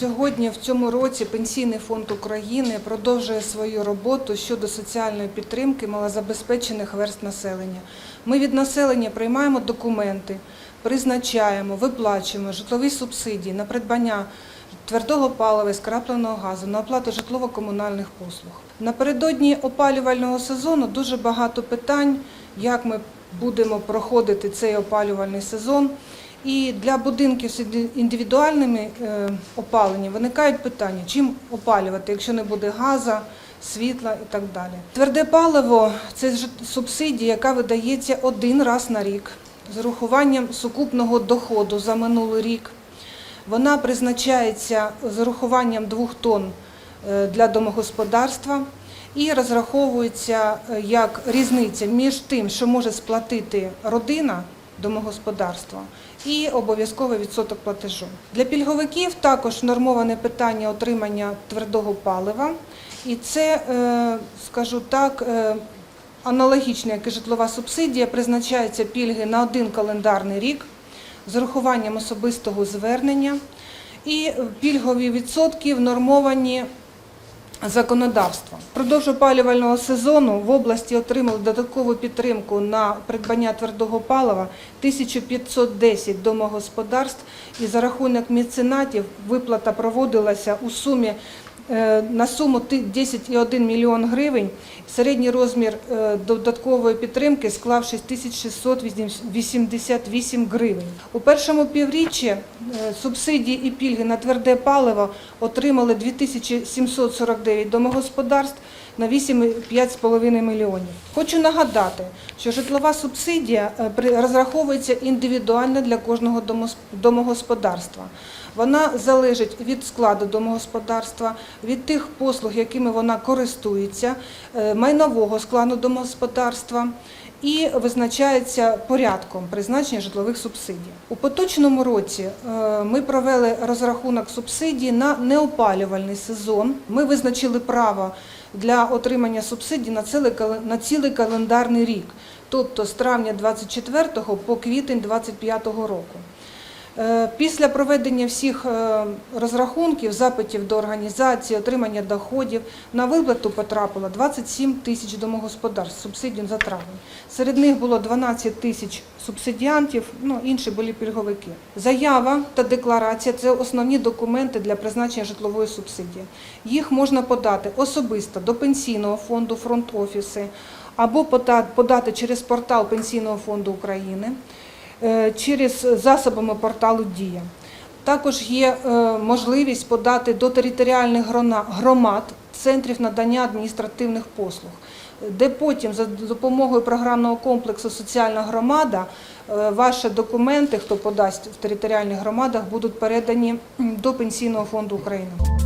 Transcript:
сьогодні, в цьому році, Пенсійний фонд України продовжує свою роботу щодо соціальної підтримки малозабезпечених верст населення. Ми від населення приймаємо документи, призначаємо, виплачуємо житлові субсидії на придбання твердого палива і скрапленого газу, на оплату житлово-комунальних послуг. Напередодні опалювального сезону дуже багато питань, як ми будемо проходити цей опалювальний сезон. І для будинків з індивідуальними е, опаленням виникають питання, чим опалювати, якщо не буде газу, світла і так далі. Тверде паливо це субсидія, яка видається один раз на рік з урахуванням сукупного доходу за минулий рік. Вона призначається з урахуванням двох тонн е, для домогосподарства і розраховується е, як різниця між тим, що може сплатити родина домогосподарства, і обов'язковий відсоток платежу. Для пільговиків також нормоване питання отримання твердого палива, і це, е, скажу так, е, аналогічно, як і житлова субсидія, призначаються пільги на один календарний рік з урахуванням особистого звернення, і пільгові відсотки внормовані законодавством. Продовж опалювального сезону в області отримали додаткову підтримку на придбання твердого палива 1510 домогосподарств і за рахунок меценатів виплата проводилася у сумі на суму ти- 10,1 мільйон гривень. Середній розмір е, додаткової підтримки склав 6688 гривень. У першому півріччі е, субсидії і пільги на тверде паливо отримали 2749 домогосподарств на 8,5,5 мільйонів. Хочу нагадати, що житлова субсидія е, розраховується індивідуально для кожного домогосподарства. Вона залежить від складу домогосподарства, від тих послуг, якими вона користується, е, майнового складу домогосподарства і визначається порядком призначення житлових субсидій. У поточному році е, ми провели розрахунок субсидій на неопалювальний сезон. Ми визначили право для отримання субсидій на цілий, календарний рік, тобто з травня 24 по квітень 25 року. Е, Після проведення всіх е, розрахунків, запитів до організації, отримання доходів на виплату потрапило 27 тисяч домогосподарств субсидій за травень. Серед них було 12 тисяч субсидіантів, ну інші були пільговики. Заява та декларація це основні документи для призначення житлової субсидії. Їх можна подати особисто до пенсійного фонду, фронт-офіси або подати через портал Пенсійного фонду України через засобами порталу Дія. Також є е, можливість подати до територіальних громад центрів надання адміністративних послуг, де потім за допомогою програмного комплексу Соціальна громада е, ваші документи, хто подасть в територіальних громадах, будуть передані до Пенсійного фонду України.